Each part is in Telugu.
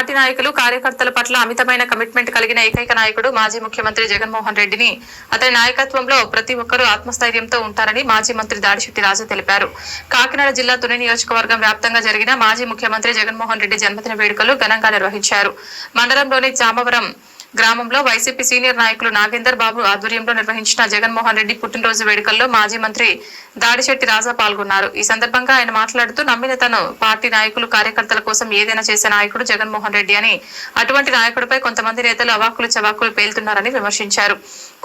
పార్టీ నాయకులు కార్యకర్తల పట్ల అమితమైన కమిట్మెంట్ కలిగిన ఏకైక నాయకుడు మాజీ ముఖ్యమంత్రి జగన్మోహన్ రెడ్డిని. అతని నాయకత్వంలో ప్రతి ఒక్కరూ ఆత్మస్థైర్యంతో ఉంటారని మాజీ మంత్రి దాడిశెట్టి రాజు తెలిపారు. కాకినాడ జిల్లా తుని నియోజకవర్గం వ్యాప్తంగా జరిగిన మాజీ ముఖ్యమంత్రి జగన్మోహన్ రెడ్డి జన్మదిన వేడుకలు ఘనంగా నిర్వహించారు. మండలంలోని చామవరం గ్రామంలో వైసీపీ సీనియర్ నాయకులు నాగేందర్ బాబు ఆధ్వర్యంలో నిర్వహించిన జగన్మోహన్ రెడ్డి పుట్టినరోజు వేడుకల్లో మాజీ మంత్రి దాడిశెట్టి రాజా పాల్గొన్నారు. ఈ సందర్భంగా ఆయన మాట్లాడుతూ నమ్మిన తను పార్టీ నాయకులు కార్యకర్తల కోసం ఏదైనా చేసే నాయకుడు జగన్మోహన్ రెడ్డి అని అటువంటి నాయకుడిపై కొంతమంది నేతలు అవాకులు చవాకులు పేలుతున్నారని విమర్శించారు.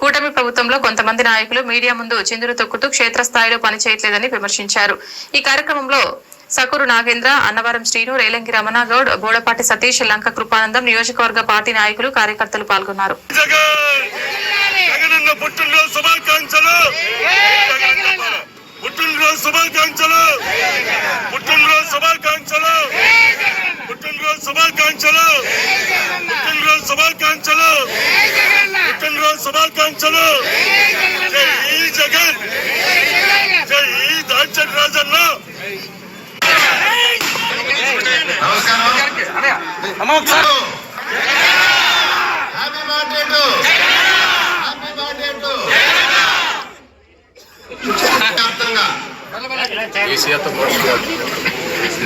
కూటమి ప్రభుత్వంలో కొంతమంది నాయకులు మీడియా ముందు చిందులు తొక్కుతూ క్షేత్రస్థాయిలో పనిచేయట్లేదని విమర్శించారు. ఈ కార్యక్రమంలో సకూరు నాగేంద్ర అన్నవరం శ్రీను రేలంగి రమణ గౌడ్ బోడపాటి సతీష్ లంక కృపానందం నియోజకవర్గ పార్టీ నాయకులు కార్యకర్తలు పాల్గొన్నారు. జగన్. జగనన్న పుట్టినరోజు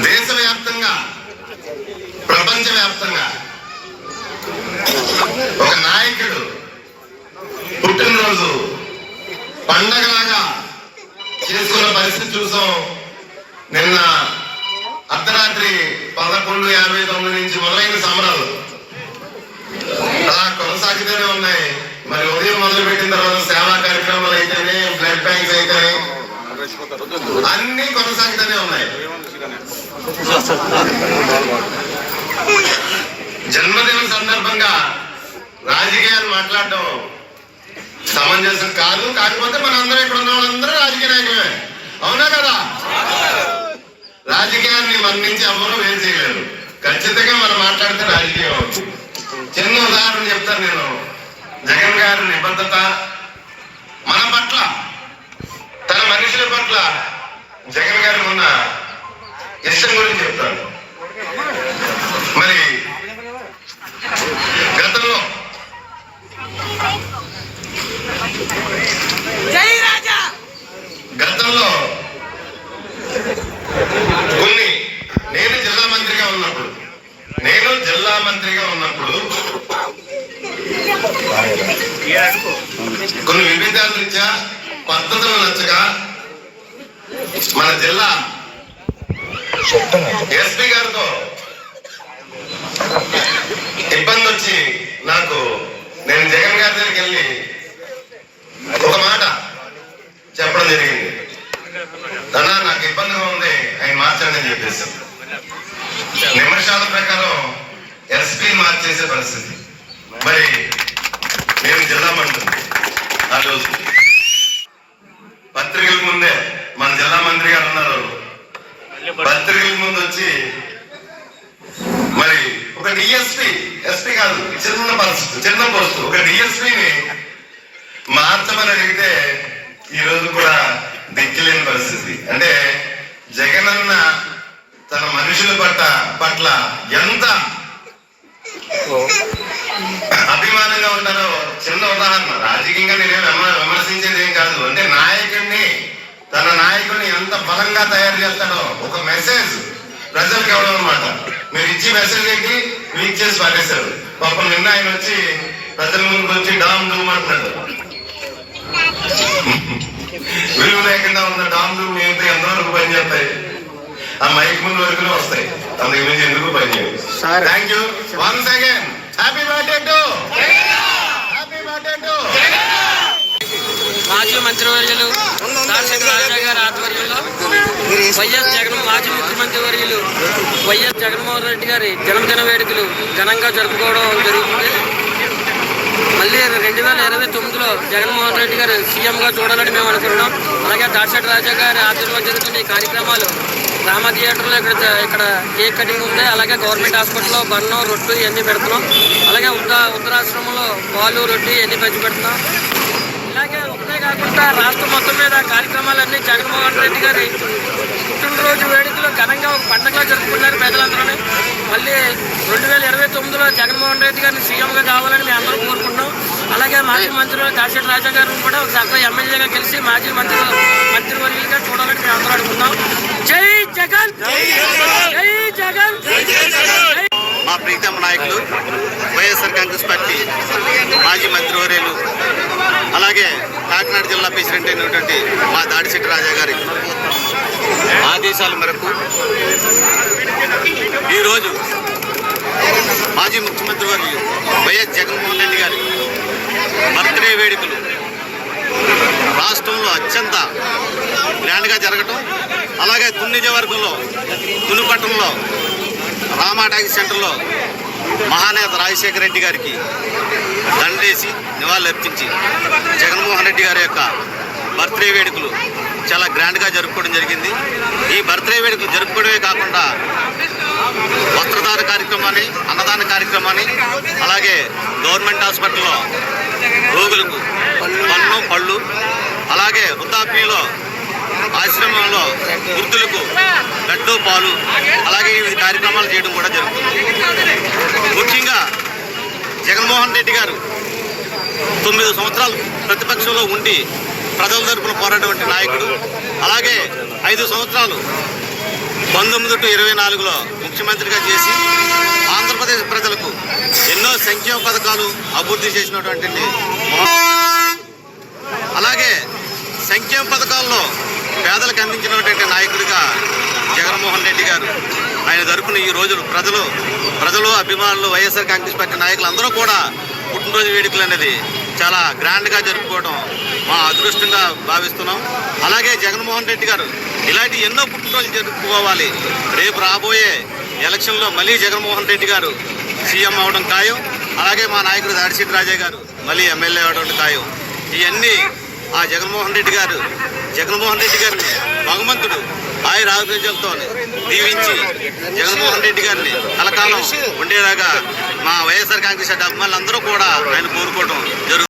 దేశవ్యాప్తంగా. ప్రపంచ వ్యాప్తంగా ఒక నాయకుడు పుట్టినరోజు పండగలాగా చేసుకున్న పరిస్థితి చూసాం. నిన్న అర్ధరాత్రి పదకొండు యాభై తొమ్మిది నుంచి మొదలైన సమరాలు. అలా కొనసాగుతూనే ఉన్నాయి. మరి ఉదయం మొదలు పెట్టిన తర్వాత సేవా కార్యక్రమాలు అయితేనే బ్లడ్ బ్యాంక్స్ అయితేనే అన్ని కొనసాగుతూనే ఉన్నాయి. జన్మదిన సందర్భంగా రాజకీయాలు మాట్లాడటం సమంజసం కాదు. కాకపోతే మనందరం ఇక్కడ ఉన్న వాళ్ళందరూ రాజకీయ నాయకమే అవునా కదా? రాజకీయాన్ని మన నుంచి ఎవరు వేరు చేయలేరు ఖచ్చితంగా మనం మాట్లాడితే రాజకీయం అవుతుంది. చిన్న ఉదాహరణ చెప్తాను నేను. జగన్ గారి నిబద్ధత మన పట్ల తన మనుషుల పట్ల జగన్ గారికి ఉన్న ఇష్టం గురించి చెప్తాను మరి గతంలో గతంలో కొన్ని నేను జిల్లా మంత్రిగా ఉన్నప్పుడు నేను జిల్లా మంత్రిగా ఉన్నప్పుడు కొన్ని విభేదాల రీత్యా పద్ధతులు నచ్చక మన జిల్లా ఎస్పీ గారితో ఇబ్బంది వచ్చి నాకు నేను జగన్ గారి దగ్గరికి వెళ్ళి ఒక మాట చెప్పడం జరిగింది. అన్నా నాకు ఇబ్బందిగా ఉంది. ఆయన మార్చండి అని చెప్పేసి. నిమిషాల ప్రకారం ఎస్పీ మార్చేసే పరిస్థితి. మరి నేను జిల్లా మంత్రి ఆ రోజు పత్రికల ముందే మన జిల్లా మంత్రి గారు ఉన్నారు. పత్రికల ముందు వచ్చి మరి ఒక డిఎస్పీ ఎస్పీ కాదు చిన్న పరిస్థితి చిన్న పోస్ట్. ఒక డిఎస్పీని మార్చమని అడిగితే ఈ రోజు కూడా దిక్కులేని పరిస్థితి. అంటే జగనన్న తన మనుషుల పట్ల పట్ల ఎంత అభిమానంగా ఉంటారో చిన్న ఉదాహరణ. రాజకీయంగా నేను విమర్శించేది ఏం కాదు. అంటే నాయకుడిని తన నాయకుడిని ఎంత బలంగా తయారు చేస్తాడో ఒక మెసేజ్ ప్రజలకు ఇవ్వడం అనమాట మీరు ఇచ్చి మెసేజ్ ఏంటి? వీక్ చేసి పారేశారు. పాపం నిన్న ఆయన వచ్చి ప్రజల ముందుకు వచ్చి డామ్ డూమ్ అంటున్నాడు. విలువ లేకుండా ఉన్న డామ్ డూమ్ ఏంటి? ఎంతవరకు పని చేస్తాయి? ఆ మైక్ ముందు వరకు వస్తాయి. అందుకు మించి ఎందుకు పని చేయదు thank you once again happy birthday to happy birthday to మాజీ మంత్రివర్యులు దార్శక రాజా గారి ఆధ్వర్యంలో వైఎస్ జగన్ మాజీ ముఖ్యమంత్రి వర్యులు వైఎస్ జగన్మోహన్ రెడ్డి గారి జన్మదిన వేడుకలు ఘనంగా జరుపుకోవడం జరుగుతుంది. మళ్ళీ రెండు వేల ఇరవై తొమ్మిదిలో జగన్మోహన్ రెడ్డి గారు సీఎంగా చూడాలని మేము అనుకుంటున్నాం. అలాగే దార్శక రాజా గారి ఆధ్వర్యంలో జరుగుతున్న ఈ కార్యక్రమాలు రామ థియేటర్లో ఇక్కడ ఇక్కడ కేక్ కటింగ్ ఉంది అలాగే గవర్నమెంట్ హాస్పిటల్లో బన్నం రొట్టు ఇవన్నీ పెడుతున్నాం. అలాగే ఉత్తర ఉత్తరాశ్రమంలో పాలు రొట్టి ఇవన్నీ పంచి పెడుతున్నాం. ఇలాగే ఒకటే కాకుండా రాష్ట్రం మొత్తం మీద కార్యక్రమాలన్నీ జగన్మోహన్ రెడ్డి గారి పుట్టినరోజు వేడుకలు ఘనంగా ఒక పండుగగా జరుపుకున్నారు ప్రజలందరూ మళ్ళీ రెండు వేల ఇరవై తొమ్మిదిలో జగన్మోహన్ రెడ్డి గారిని సీఎంగా కావాలని మేము అందరూ కోరుకుంటున్నాం. అలాగే మాజీ మంత్రి దాశెట్టి రాజా గారిని కూడా ఒక ఎమ్మెల్యేగా కలిసి మాజీ మంత్రి మంత్రివర్యులుగా చూడాలని మేము అందరూ అనుకున్నాం జై జగన్! జై జగన్! మా ప్రీతమ నాయకులు వైఎస్ఆర్ కాంగ్రెస్ పార్టీ మాజీ మంత్రివర్యులు అలాగే కాకినాడ జిల్లా ప్రెసిడెంట్ అయినటువంటి మా దాడిశెట్టి రాజా గారి ఆదేశాల మేరకు ఈరోజు మాజీ ముఖ్యమంత్రి వర్యులు వైఎస్ జగన్మోహన్ రెడ్డి గారి బర్త్డే వేడుకలు. రాష్ట్రంలో అత్యంత గ్రాండ్గా జరగటం అలాగే తుని నియోజకవర్గంలో తునిపట్టణంలో రామా టాకీ సెంటర్లో మహానేత రాజశేఖర రెడ్డి గారికి దండేసి నివాళులర్పించి జగన్మోహన్ రెడ్డి గారి యొక్క బర్త్డే వేడుకలు చాలా గ్రాండ్గా జరుపుకోవడం జరిగింది. ఈ బర్త్డే వేడుకలు జరుపుకోవడమే కాకుండా వస్త్రదాన కార్యక్రమాన్ని అన్నదాన కార్యక్రమాన్ని అలాగే గవర్నమెంట్ హాస్పిటల్లో రోగులకు పన్ను పళ్ళు అలాగే వృద్ధాప్యంలో ఆశ్రమంలో వృద్ధులకు గడ్డు పాలు అలాగే ఈ కార్యక్రమాలు చేయడం కూడా జరుగుతుంది. ముఖ్యంగా జగన్మోహన్ రెడ్డి గారు తొమ్మిది సంవత్సరాలు ప్రతిపక్షంలో ఉండి ప్రజల తరపున పోరాటటువంటి నాయకుడు అలాగే ఐదు సంవత్సరాలు పంతొమ్మిది టు ఇరవై నాలుగులో ముఖ్యమంత్రిగా చేసి ఆంధ్రప్రదేశ్ ప్రజలకు ఎన్నో సంక్షేమ పథకాలు అభివృద్ధి చేసినటువంటి అలాగే సంక్షేమ పథకాల్లో పేదలకు అందించినటువంటి నాయకుడిగా జగన్మోహన్ రెడ్డి గారు ఆయన తరపున ఈ రోజులు ప్రజలు ప్రజలు అభిమానులు వైఎస్ఆర్ కాంగ్రెస్ పార్టీ నాయకులు అందరూ కూడా పుట్టినరోజు వేడుకలు అనేది చాలా గ్రాండ్గా జరుపుకోవడం మా అదృష్టంగా భావిస్తున్నాం. అలాగే జగన్మోహన్ రెడ్డి గారు ఇలాంటి ఎన్నో పుట్టినరోజులు జరుపుకోవాలి. రేపు రాబోయే ఎలక్షన్లో మళ్ళీ జగన్మోహన్ రెడ్డి గారు సీఎం అవడం ఖాయం. అలాగే మా నాయకుడు దాడిశెట్టి రాజే గారు మళ్ళీ ఎమ్మెల్యే అవడం ఖాయం. ఇవన్నీ ఆ జగన్మోహన్ రెడ్డి గారు జగన్మోహన్ రెడ్డి గారిని భగవంతుడు ఆయన ఆరోగ్యాలతో దీవించి జగన్మోహన్ రెడ్డి గారిని కలకాలం ఉండేలాగా మా వైఎస్ఆర్ కాంగ్రెస్ పార్టీ అభిమానులందరూ కూడా ఆయన కోరుకోవడం జరుగుతుంది